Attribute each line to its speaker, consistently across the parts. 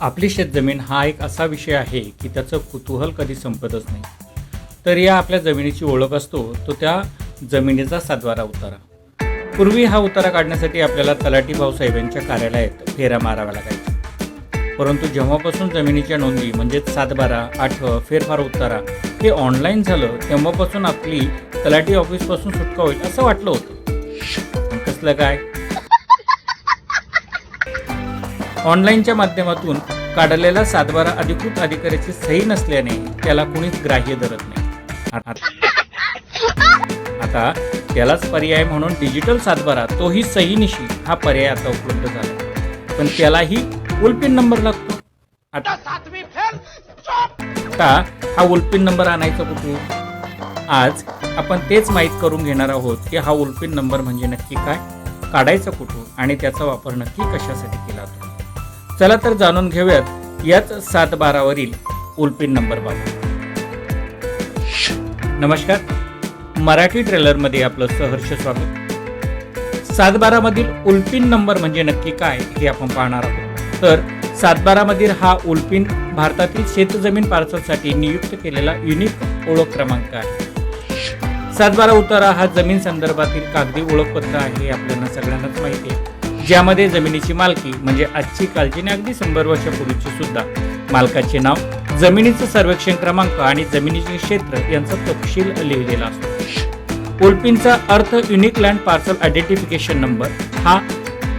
Speaker 1: आपली शेतजमीन हा एक असा विषय आहे की त्याचं कुतूहल कधी संपतच नाही. तर या आपल्या जमिनीची ओळख असतो तो त्या जमिनीचा सातबारा उतारा. पूर्वी हा उतारा काढण्यासाठी आपल्याला तलाठी भाऊसाहेब यांच्या कार्यालयात फेऱ्या माराव्या लागायच्या. परंतु जेव्हापासून जमिनीच्या नोंदी म्हणजेच सातबारा आठवं फेरफार उतारा हे ऑनलाईन झालं तेव्हापासून आपली तलाठी ऑफिसपासून सुटका होईल असं वाटलं होतं. कसलं काय? ऑनलाईनच्या माध्यमातून काढलेला सातबारा अधिकृत अधिकाऱ्याची सही नसल्याने त्याला कुणीच ग्राह्य धरत नाही. आता त्यालाच पर्याय म्हणून डिजिटल सातबारा तोही सही निशी हा पर्याय आता उपलब्ध झाला. पण त्यालाही उलपिन नंबर लागतो. आता आता हा उलपिन नंबर आणायचा कुठून आज आपण तेच माहीत करून घेणार आहोत की हा उलपिन नंबर म्हणजे नक्की काय? काढायचा कुठून? आणि त्याचा वापर नक्की कशासाठी केला जातो? चला तर जाणून घेऊयात याच सात बारावरील उलपिन नंबर बाबत. नमस्कार. मराठी ट्रेलरमध्ये आपलं सहर्ष स्वागत. सातबारामधील उलपिन नंबर म्हणजे नक्की काय हे आपण पाहणार आहोत. तर सातबारामधील हा उलपिन भारतातील शेतजमीन पार्सलसाठी नियुक्त केलेला युनिक ओळख क्रमांक आहे. सातबारा उतारा हा जमीन संदर्भातील कागदी ओळखपत्र आहे हे आपल्याला सगळ्यांनाच माहिती आहे. ज्यामध्ये जमिनीची मालकी म्हणजे आजची कालची अगदी शंभर वर्षापूर्वीची सुद्धा. मालकाचे नाव जमिनीचं सर्वेक्षण क्रमांक आणि जमिनीचे क्षेत्र यांचा तपशील लिहिलेला असतो. उल्पिनचा अर्थ unique land parcel identification number हा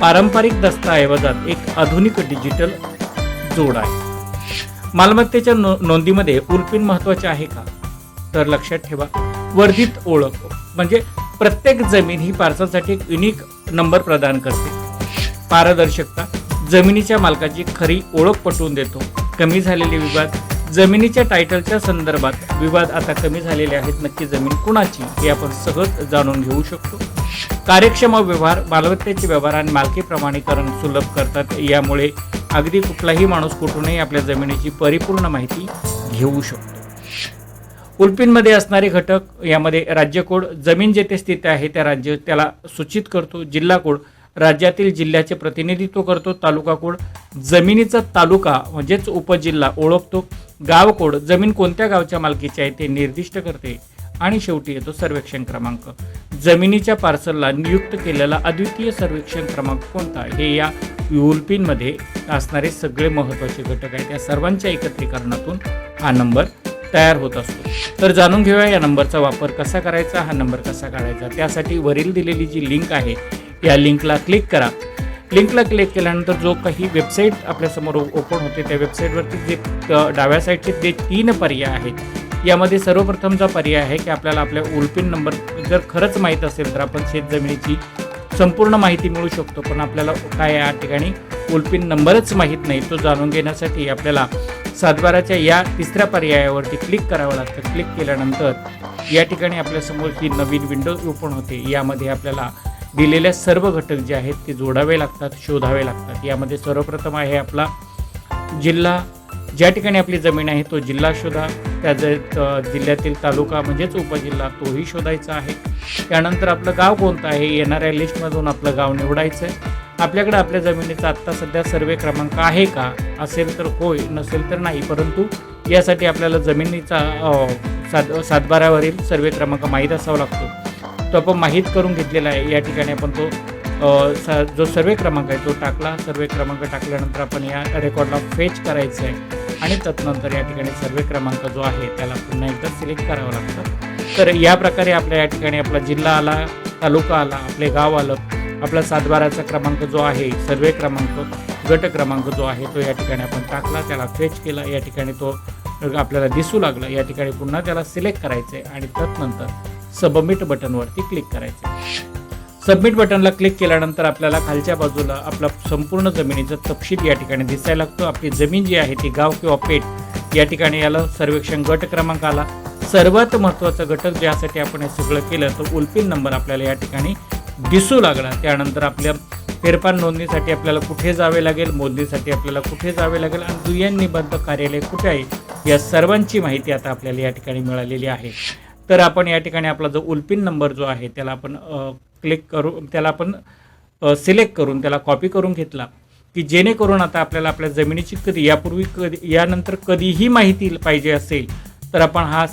Speaker 1: पारंपरिक दस्तऐवजात एक आधुनिक डिजिटल जोड आहे. मालमत्तेच्या नो नोंदीमध्ये उल्पिन महत्त्वाचे आहे का? तर लक्षात ठेवा वर्धित ओळख म्हणजे प्रत्येक जमीन ही पार्सलसाठी एक युनिक नंबर प्रदान करते. पारदर्शकता जमिनीच्या मालकाची खरी ओळख पटवून देतो. कमी झालेले विवाद जमिनीच्या टायटलच्या संदर्भात विवाद आता कमी झालेले आहेत. नक्की जमीन कुणाची हे आपण सहज जाणून घेऊ शकतो. कार्यक्षम व्यवहार मालमत्तेचे व्यवहार आणि मालकी प्रमाणीकरण सुलभ करतात. यामुळे अगदी कुठलाही माणूस कुठूनही आपल्या जमिनीची परिपूर्ण माहिती घेऊ शकतो. उल्पींमध्ये असणारे घटक यामध्ये राज्य कोड जमीन जेथे स्थित आहे त्या राज्य त्याला सूचित करतो. जिल्हा कोड राज्यातील जिल्ह्याचे प्रतिनिधित्व करतो तालुका कोड. जमिनीचा तालुका म्हणजेच उपजिल्हा ओळखतो. गाव कोड जमीन कोणत्या गावच्या मालकीची आहे ते निर्दिष्ट करते. आणि शेवटी येतो सर्वेक्षण क्रमांक. जमिनीच्या पार्सलला नियुक्त केलेला अद्वितीय सर्वेक्षण क्रमांक कोणता? हे या युलपिनमध्ये असणारे सगळे महत्त्वाचे घटक आहेत. या सर्वांच्या एकत्रीकरणातून हा नंबर तयार होत असतो. तर जाणून घेऊया या नंबरचा वापर कसा करायचा हा नंबर कसा काढायचा? त्यासाठी वरील दिलेली जी लिंक आहे या लिंकला क्लिक करा. लिंकला क्लिक केल्यानंतर जो काही वेबसाईट आपल्यासमोर ओपन होते त्या वेबसाईटवरती जे डाव्या साईडचे जे तीन पर्याय आहेत यामध्ये सर्वप्रथमचा पर्याय आहे की आपल्याला आपल्या उलपिन नंबर जर खरंच माहीत असेल तर आपण शेतजमिनीची संपूर्ण माहिती मिळू शकतो पण आपल्याला काय या ठिकाणी उलपिन नंबरच माहीत नाही तो जाणून घेण्यासाठी आपल्याला सातबाराच्या या तिसऱ्या पर्यायावरती क्लिक करावं लागतं. क्लिक केल्यानंतर या ठिकाणी आपल्यासमोर ही नवीन विंडो ओपन होते यामध्ये आपल्याला दिलेल्या सर्व घटक जे आहेत ते जोडावे लागतात शोधावे लागतात. यामध्ये सर्वप्रथम आहे आपला जिल्हा. ज्या ठिकाणी आपली जमीन आहे तो जिल्हा शोधा. त्या ज जिल्ह्यातील तालुका म्हणजेच उपजिल्हा तोही शोधायचा आहे. त्यानंतर आपलं गाव कोणतं आहे येणाऱ्या लिस्टमधून आपलं गाव निवडायचं आहे आपल्याकडे आपल्या जमिनीचा आत्ता सध्या सर्वे क्रमांक आहे का? असेल तर होय नसेल तर नाही. परंतु यासाठी आपल्याला जमिनीचा सात सातबारावरील सर्वे क्रमांक माहीत असावा लागतो. तो आपण माहीत करून घेतलेला आहे. या ठिकाणी आपण तो स जो सर्वे क्रमांक आहे तो टाकला. सर्वे क्रमांक टाकल्यानंतर आपण या रेकॉर्डला फेच करायचं आहे. आणि तदनंतर या ठिकाणी सर्वे क्रमांक जो आहे त्याला पुन्हा एकदा सिलेक्ट करावं लागतं. तर या प्रकारे आपल्या या ठिकाणी आपला जिल्हा आला तालुका आला आपले गाव आलं. आपला सातबाराचा क्रमांक जो आहे सर्वे क्रमांक गट क्रमांक जो आहे तो या ठिकाणी आपण टाकला. त्याला फेच केला. या ठिकाणी तो आपल्याला दिसू लागला. या ठिकाणी पुन्हा त्याला सिलेक्ट करायचं आहे. आणि तदनंतर सबमिट बटनवरती क्लिक करायचं. आहे सबमिट बटनला क्लिक केल्यानंतर आपल्याला खालच्या बाजूला आपला संपूर्ण जमिनीचा तपशील या ठिकाणी दिसायला लागतो. आपली जमीन जी आहे ती गाव किंवा पेठ या ठिकाणी याला सर्वेक्षण गट क्रमांक आला. सर्वात महत्त्वाचा घटक ज्यासाठी आपण हे सगळं केलं तर उल्पिन नंबर आपल्याला या ठिकाणी दिसू लागला. त्यानंतर आपल्या फेरफार नोंदणीसाठी आपल्याला कुठे जावे लागेल मोजणीसाठी आपल्याला कुठे जावे लागेल आणि दुय्यांनी निबंध कार्यालय कुठे आहे या सर्वांची माहिती आता आपल्याला या ठिकाणी मिळालेली आहे. तर आपण या ठिकाणी आपला जो उल्पिन नंबर जो आहे त्याला आपण क्लिक करू त्याला आपण सिलेक्ट करून त्याला कॉपी करून घेतला की जेणेकरून आता आपल्याला आपल्या जमिनीची कधी यापूर्वी कधी यानंतर कधीही माहिती पाहिजे असेल तर आपण हा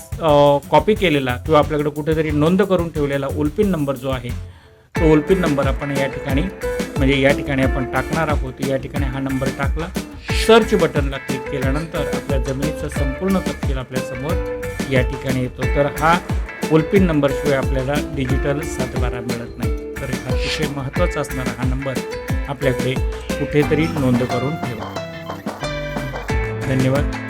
Speaker 1: कॉपी केलेला किंवा आपल्याकडे कुठेतरी नोंद करून ठेवलेला उल्पिन नंबर जो आहे तो उल्पिन नंबर आपण या ठिकाणी म्हणजे या ठिकाणी आपण टाकणार आहोत. या ठिकाणी हा नंबर टाकला. सर्च बटनला क्लिक केल्यानंतर आपल्या जमिनीचा संपूर्ण तपशील आपल्यासमोर या ठिकाणी येतो. तर हा उलपिन नंबरशिवाय आपल्याला डिजिटल सातबारा मिळत नाही. तर अतिशय महत्त्वाचा असणारा हा नंबर आपल्याकडे कुठेतरी नोंद करून ठेवा. धन्यवाद.